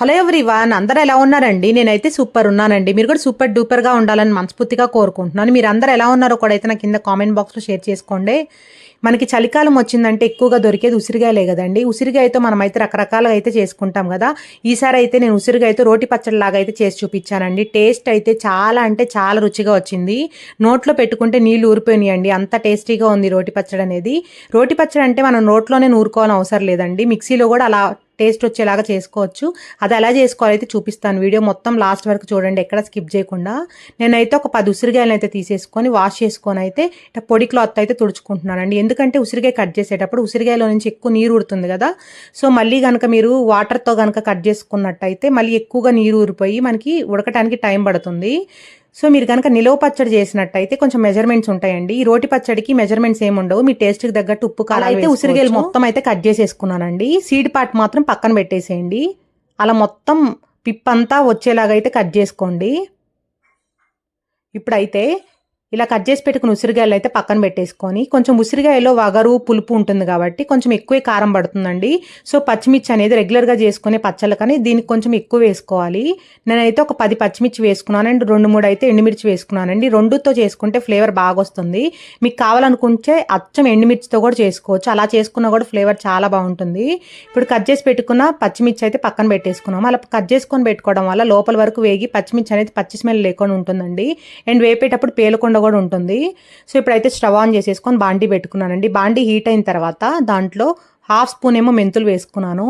Hello everyone అందరూ ఎలా ఉన్నారండి? నేనైతే సూపర్ ఉన్నానండి. మీరు కూడా సూపర్ డూపర్గా ఉండాలని మనస్ఫూర్తిగా కోరుకుంటున్నాను. మీరు అందరూ ఎలా ఉన్నారో కూడా అయితే నా కింద కామెంట్ బాక్స్లో షేర్ చేసుకోండి. మనకి చలికాలం వచ్చిందంటే ఎక్కువగా దొరికేది ఉసిరిగాయలే కదండి. ఉసిరిగాయతో మనం అయితే రకరకాలుగా అయితే చేసుకుంటాం కదా. ఈసారి అయితే నేను ఉసిరిగాయతో రోటి పచ్చడి లాగా అయితే చేసి చూపించానండి. టేస్ట్ అయితే చాలా అంటే చాలా రుచిగా వచ్చింది. నోట్లో పెట్టుకుంటే నీళ్ళు ఊరిపోయినాయండి. అంత టేస్టీగా ఉంది రోటి పచ్చడి అనేది రోటి పచ్చడి అంటే మనం నోట్లోనే నూరుకోవాలని అవసరం లేదండి. మిక్సీలో కూడా అలా టేస్ట్ వచ్చేలాగా చేసుకోవచ్చు. అది ఎలా చేసుకోవాలో అయితే చూపిస్తాను. వీడియో మొత్తం లాస్ట్ వరకు చూడండి ఎక్కడ స్కిప్ చేయకుండా. నేనైతే ఒక పది ఉసిరికాయలను అయితే తీసేసుకొని వాష్ చేసుకొని అయితే ఇట్లా పొడి క్లాత్ అయితే తుడుచుకుంటున్నానండి. ఎందుకంటే ఉసిరికాయ కట్ చేసేటప్పుడు ఉసిరికాయలో నుంచి ఎక్కువ నీరు ఊరుతుంది కదా. సో మళ్ళీ కనుక మీరు వాటర్తో కనుక కట్ చేసుకున్నట్టయితే మళ్ళీ ఎక్కువగా నీరు ఊరిపోయి మనకి ఉడకటానికి టైం పడుతుంది. సో మీరు కనుక నిలవ పచ్చడి చేసినట్టయితే కొంచెం మెజర్మెంట్స్ ఉంటాయండి. ఈ రోటి పచ్చడికి మెజర్మెంట్స్ ఏమి ఉండవు. మీ టేస్ట్కి తగ్గట్టు ఉప్పు కాలం అయితే ఉసిరికాయలు మొత్తం అయితే కట్ చేసేసుకున్నానండి. సీడ్ పార్ట్ మాత్రం పక్కన పెట్టేసేయండి. అలా మొత్తం పిప్పంతా వచ్చేలాగా అయితే కట్ చేసుకోండి. ఇప్పుడైతే ఇలా కట్ చేసి పెట్టుకుని ఉసిరికాయలు అయితే పక్కన పెట్టేసుకొని కొంచెం ఉసిరికాయలో వగరు పులుపు ఉంటుంది కాబట్టి కొంచెం ఎక్కువే కారం పడుతుందండి. సో పచ్చిమిర్చి అనేది రెగ్యులర్గా చేసుకునే పచ్చళ్ళ కానీ దీనికి కొంచెం ఎక్కువ వేసుకోవాలి. నేనైతే ఒక పది పచ్చిమిర్చి వేసుకున్నాను రెండు మూడు అయితే ఎండుమిర్చి వేసుకున్నానండి. రెండుతో చేసుకుంటే ఫ్లేవర్ బాగా వస్తుంది. మీకు కావాలనుకుంటే అచ్చం ఎండుమిర్చితో కూడా చేసుకోవచ్చు. అలా చేసుకున్నా కూడా ఫ్లేవర్ చాలా బాగుంటుంది. ఇప్పుడు కట్ చేసి పెట్టుకున్న పచ్చిమిర్చి అయితే పక్కన పెట్టేసుకున్నాము. అలా కట్ చేసుకొని పెట్టుకోవడం వల్ల లోపల వరకు వేగి పచ్చిమిర్చి అనేది పచ్చి స్మెల్ లేకుండా ఉంటుందండి. అండ్ వేపేటప్పుడు పేలకుండా కూడా ఉంటుంది. సో ఇప్పుడైతే స్టవ్ ఆన్ చేసేసుకొని బాండీ పెట్టుకున్నానండి. బాండీ హీట్ అయిన తర్వాత దాంట్లో హాఫ్ స్పూన్ ఏమో మెంతులు వేసుకున్నాను.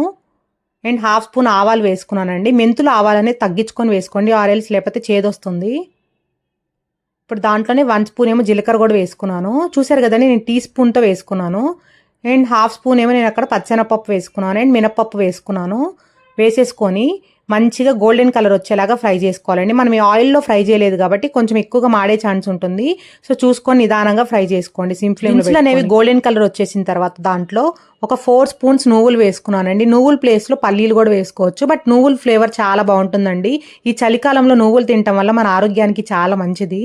అండ్ హాఫ్ స్పూన్ ఆవాలు వేసుకున్నానండి. మెంతులు ఆవాలనే తగ్గించుకొని వేసుకోండి ఆరెల్స్ లేకపోతే చేదొస్తుంది. ఇప్పుడు దాంట్లోనే వన్ స్పూన్ ఏమో జీలకర్ర కూడా వేసుకున్నాను. చూసారు కదండి నేను టీ స్పూన్తో వేసుకున్నాను. అండ్ హాఫ్ స్పూన్ ఏమో నేను అక్కడ పచ్చెనపప్పు వేసుకున్నాను. అండ్ మినపప్పు వేసుకున్నాను. వేసేసుకొని మంచిగా గోల్డెన్ కలర్ వచ్చేలాగా ఫ్రై చేసుకోవాలండి. మనం ఈ ఆయిల్లో ఫ్రై చేయలేదు కాబట్టి కొంచెం ఎక్కువగా మాడే ఛాన్స్ ఉంటుంది. సో చూసుకొని నిదానంగా ఫ్రై చేసుకోండి. ఫ్లేమ్ అనేవి గోల్డెన్ కలర్ వచ్చేసిన తర్వాత దాంట్లో ఒక ఫోర్ స్పూన్స్ నువ్వులు వేసుకున్నానండి. నువ్వుల ప్లేస్లో పల్లీలు కూడా వేసుకోవచ్చు. బట్ నువ్వుల ఫ్లేవర్ చాలా బాగుంటుందండి. ఈ చలికాలంలో నువ్వులు తినటం వల్ల మన ఆరోగ్యానికి చాలా మంచిది.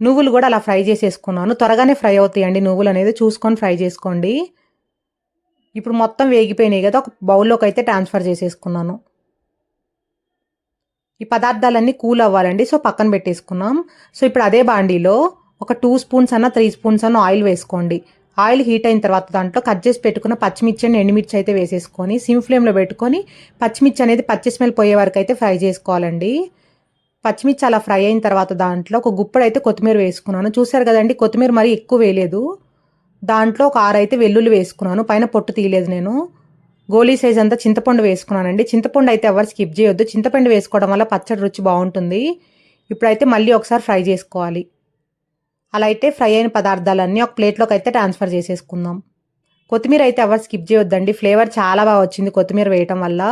నువ్వులు కూడా అలా ఫ్రై చేసేసుకున్నాను. త్వరగానే ఫ్రై అవుతాయండి నువ్వులు అనేది. చూసుకొని ఫ్రై చేసుకోండి. ఇప్పుడు మొత్తం వేగిపోయినాయి కదా ఒక బౌల్లోకి అయితే ట్రాన్స్ఫర్ చేసేసుకున్నాను. ఈ పదార్థాలన్నీ కూల్ అవ్వాలండి సో పక్కన పెట్టేసుకున్నాం. సో ఇప్పుడు అదే బాండీలో ఒక టూ స్పూన్స్ అన్న త్రీ స్పూన్స్ అన్న ఆయిల్ వేసుకోండి. ఆయిల్ హీట్ అయిన తర్వాత దాంట్లో కట్ చేసి పెట్టుకున్న పచ్చిమిర్చి అండ్ ఎండుమిర్చి అయితే వేసేసుకొని సిమ్ ఫ్లేమ్లో పెట్టుకొని పచ్చిమిర్చి అనేది పచ్చి స్మెల్ పోయే వరకు అయితే ఫ్రై చేసుకోవాలండి. పచ్చిమిర్చి అలా ఫ్రై అయిన తర్వాత దాంట్లో ఒక గుప్పడైతే కొత్తిమీర వేసుకున్నాను. చూసారు కదండి కొత్తిమీర మరీ ఎక్కువ వేయలేదు. దాంట్లో ఒక ఆరైతే వెల్లుల్లి వేసుకున్నాను. పైన పొట్టు తీయలేదు నేను. గోలీ సైజ్ అంతా చింతపండు వేసుకున్నానండి. చింతపండు అయితే ఎవరు స్కిప్ చేయొద్దు. చింతపండు వేసుకోవడం వల్ల పచ్చడి రుచి బాగుంటుంది. ఇప్పుడైతే మళ్ళీ ఒకసారి ఫ్రై చేసుకోవాలి. అలా అయితే ఫ్రై అయిన పదార్థాలన్నీ ఒక ప్లేట్లోకి అయితే ట్రాన్స్ఫర్ చేసేసుకుందాం. కొత్తిమీర అయితే ఎవరు స్కిప్ చేయొద్దండి. ఫ్లేవర్ చాలా బాగా వచ్చింది కొత్తిమీర వేయటం వల్ల.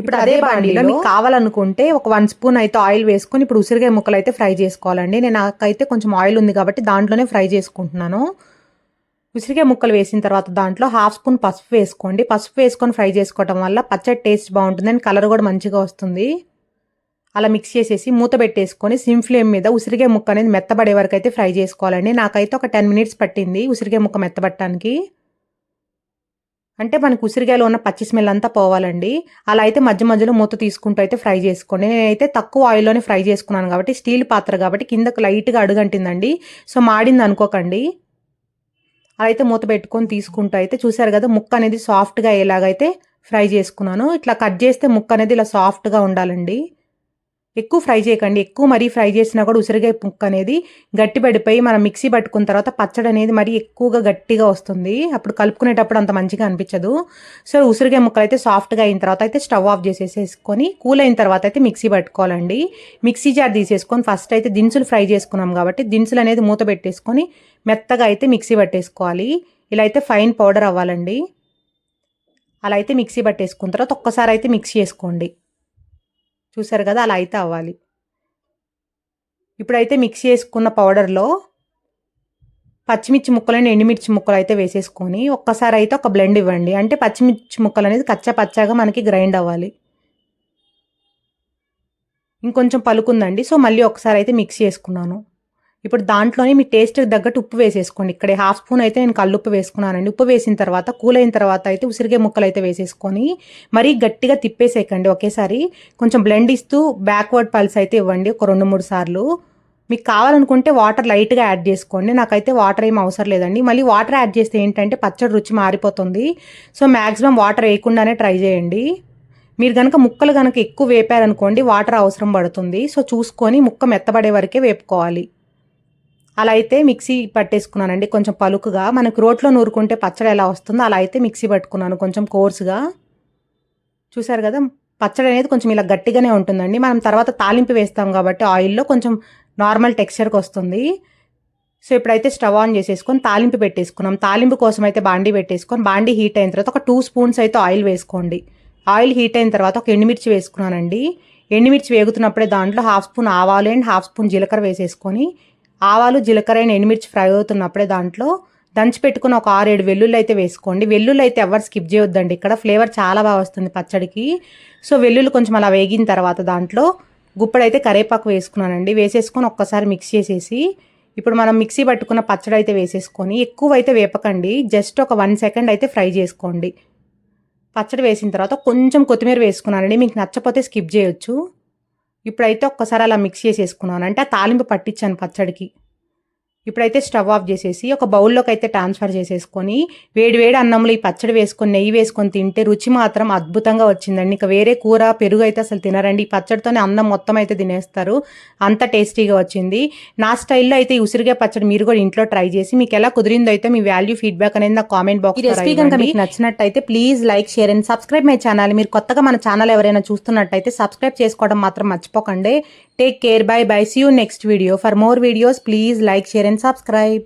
ఇప్పుడు అదే బాండీలో మీకు కావాలనుకుంటే ఒక వన్ స్పూన్ అయితే ఆయిల్ వేసుకొని ఇప్పుడు ఉసిరికాయ ముక్కలు అయితే ఫ్రై చేసుకోవాలండి. నేను నాకైతే కొంచెం ఆయిల్ ఉంది కాబట్టి దాంట్లోనే ఫ్రై చేసుకుంటున్నాను. ఉసిరికాయ ముక్కలు వేసిన తర్వాత దాంట్లో హాఫ్ స్పూన్ పసుపు వేసుకోండి. పసుపు వేసుకొని ఫ్రై చేసుకోవటం వల్ల పచ్చడి టేస్ట్ బాగుంటుంది అండ్ కలర్ కూడా మంచిగా వస్తుంది. అలా మిక్స్ చేసేసి మూత పెట్టేసుకొని సిమ్ ఫ్లేమ్ మీద ఉసిరికాయ ముక్క అనేది మెత్తబడే వరకు అయితే ఫ్రై చేసుకోవాలండి. నాకైతే ఒక టెన్ మినిట్స్ పట్టింది ఉసిరికాయ ముక్క మెత్తబట్టడానికి అంటే మనకు ఉసిరికాయలో ఉన్న పచ్చి స్మెల్ అంతా పోవాలండి. అలా అయితే మధ్య మధ్యలో మూత తీసుకుంటూ అయితే ఫ్రై చేసుకోండి. నేనైతే తక్కువ ఆయిల్లోనే ఫ్రై చేసుకున్నాను కాబట్టి స్టీల్ పాత్ర కాబట్టి కిందకు లైట్గా అడుగంటిందండి. సో మాడింది అనుకోకండి. అలా అయితే మూత పెట్టుకొని తీసుకుంటూ అయితే చూసారు కదా ముక్క అనేది సాఫ్ట్గా అయ్యేలాగైతే ఫ్రై చేసుకున్నాను. ఇట్లా కట్ చేస్తే ముక్క అనేది ఇలా సాఫ్ట్గా ఉండాలండి. ఎక్కువ ఫ్రై చేయకండి. ఎక్కువ మరీ ఫ్రై చేసినా కూడా ఉసిరికాయ ముక్క అనేది గట్టి పడిపోయి మనం మిక్సీ పట్టుకున్న తర్వాత పచ్చడి అనేది మరీ ఎక్కువగా గట్టిగా వస్తుంది. అప్పుడు కలుపుకునేటప్పుడు అంత మంచిగా అనిపించదు. సో ఉసిరికాయ ముక్కలు అయితే సాఫ్ట్గా అయిన తర్వాత అయితే స్టవ్ ఆఫ్ చేసేసేసుకొని కూల్ అయిన తర్వాత అయితే మిక్సీ పట్టుకోవాలండి. మిక్సీ జార్ తీసేసుకొని ఫస్ట్ అయితే దినుసులు ఫ్రై చేసుకున్నాం కాబట్టి దినుసులు అనేది మూత పెట్టేసుకొని మెత్తగా అయితే మిక్సీ పట్టేసుకోవాలి. ఇలా అయితే ఫైన్ పౌడర్ అవ్వాలండి. అలా అయితే మిక్సీ పట్టేసుకున్న తర్వాత ఒక్కసారి అయితే మిక్స్ చేసుకోండి. చూసారు కదా అలా అయితే అవ్వాలి. ఇప్పుడైతే మిక్స్ చేసుకున్న పౌడర్లో పచ్చిమిర్చి ముక్కలని ఎండుమిర్చి ముక్కలు అయితే వేసేసుకొని ఒక్కసారి అయితే ఒక బ్లెండ్ ఇవ్వండి. అంటే పచ్చిమిర్చి ముక్కలు అనేది కచ్చా పచ్చాగా మనకి గ్రైండ్ అవ్వాలి. ఇంకొంచెం పలుకుందండి. సో మళ్ళీ ఒకసారి అయితే మిక్స్ చేసుకున్నాను. ఇప్పుడు దాంట్లోనే మీ టేస్ట్కి తగ్గట్టు ఉప్పు వేసేసుకోండి. ఇక్కడ హాఫ్ స్పూన్ అయితే నేను కల్లుప్పు వేసుకున్నానండి. ఉప్పు వేసిన తర్వాత కూల్ అయిన తర్వాత అయితే ఉసిరిగే ముక్కలు అయితే వేసేసుకొని మరీ గట్టిగా తిప్పేసేయకండి ఒకేసారి. కొంచెం బ్లెండ్ ఇస్తూ బ్యాక్వర్డ్ పల్స్ అయితే ఇవ్వండి ఒక రెండు మూడు సార్లు. మీకు కావాలనుకుంటే వాటర్ లైట్గా యాడ్ చేసుకోండి. నాకైతే వాటర్ ఏం అవసరం లేదండి. మళ్ళీ వాటర్ యాడ్ చేస్తే ఏంటంటే పచ్చడి రుచి మారిపోతుంది. సో మ్యాక్సిమం వాటర్ వేయకుండానే ట్రై చేయండి. మీరు కనుక ముక్కలు కనుక ఎక్కువ వేపారనుకోండి వాటర్ అవసరం పడుతుంది. సో చూసుకొని ముక్క మెత్తబడే వరకే వేపుకోవాలి. అలా అయితే మిక్సీ పట్టేసుకున్నానండి. కొంచెం పలుకుగా. మనకు రోట్లో నూరుకుంటే పచ్చడి ఎలా వస్తుందో అలా అయితే మిక్సీ పట్టుకున్నాను కొంచెం కోర్సుగా. చూసారు కదా? పచ్చడి అనేది కొంచెం ఇలా గట్టిగానే ఉంటుందండి. మనం తర్వాత తాలింపు వేస్తాం కాబట్టి ఆయిల్లో కొంచెం నార్మల్ టెక్స్చర్కి వస్తుంది. సో ఇప్పుడైతే స్టవ్ ఆన్ చేసేసుకొని తాలింపు పెట్టేసుకున్నాం. తాలింపు కోసం అయితే బాండీ పెట్టేసుకొని బాండీ హీట్ అయిన తర్వాత ఒక టూ స్పూన్స్ అయితే ఆయిల్ వేసుకోండి. ఆయిల్ హీట్ అయిన తర్వాత ఒక ఎండుమిర్చి వేసుకున్నానండి. ఎండుమిర్చి వేగుతున్నప్పుడే దాంట్లో హాఫ్ స్పూన్ ఆవాలు అండ్ హాఫ్ స్పూన్ జీలకర్ర వేసేసుకొని ఆవాలు జీలకర్ర అయిన ఎండుమిర్చి ఫ్రై అవుతున్నప్పుడే దాంట్లో దంచి పెట్టుకుని ఒక ఆరేడు వెల్లుల్లి అయితే వేసుకోండి. వెల్లుల్లి అయితే ఎవరు స్కిప్ చేయొద్దండి. ఇక్కడ ఫ్లేవర్ చాలా బాగా వస్తుంది పచ్చడికి. సో వెల్లుల్లి కొంచెం అలా వేగిన తర్వాత దాంట్లో గుప్పడైతే కరేపాకు వేసుకున్నానండి. వేసేసుకొని ఒక్కసారి మిక్స్ చేసేసి ఇప్పుడు మనం మిక్సీ పట్టుకున్న పచ్చడి అయితే వేసేసుకొని ఎక్కువ అయితే వేపకండి. జస్ట్ ఒక వన్ సెకండ్ అయితే ఫ్రై చేసుకోండి. పచ్చడి వేసిన తర్వాత కొంచెం కొత్తిమీర వేసుకున్నానండి. మీకు నచ్చపోతే స్కిప్ చేయొచ్చు. ఇప్పుడైతే ఒక్కసారి అలా మిక్స్ చేసేసుకున్నాను. అంటే ఆ తాలింపు పట్టించాను పచ్చడికి. ఇప్పుడైతే స్టవ్ ఆఫ్ చేసేసి ఒక బౌల్లోకి అయితే ట్రాన్స్ఫర్ చేసేసుకొని వేడి వేడి అన్నంలో ఈ పచ్చడి వేసుకొని నెయ్యి వేసుకొని తింటే రుచి మాత్రం అద్భుతంగా వచ్చిందండి. ఇంకా వేరే కూర పెరుగు అయితే అసలు తినరండి. ఈ పచ్చడితోనే అన్నం మొత్తం అయితే తినేస్తారు. అంత టేస్టీగా వచ్చింది. నా స్టైల్లో అయితే ఈ ఉసిరిగా పచ్చడి మీరు కూడా ఇంట్లో ట్రై చేసి మీకు ఎలా కుదిరిందో అయితే మీ వాల్యూ ఫీడ్బ్యాక్ అనేది నా కామెంట్ బాక్స్ రెసిపీ కనుక మీకు నచ్చినట్టయితే please like share and subscribe my channel. మీరు కొత్తగా మన ఛానల్ ఎవరైనా చూస్తున్నట్టయితే సబ్స్క్రైబ్ చేసుకోవడం మాత్రం మర్చిపోకండి. Take care. Bye bye. See you next video. For more videos, please like, share, and subscribe.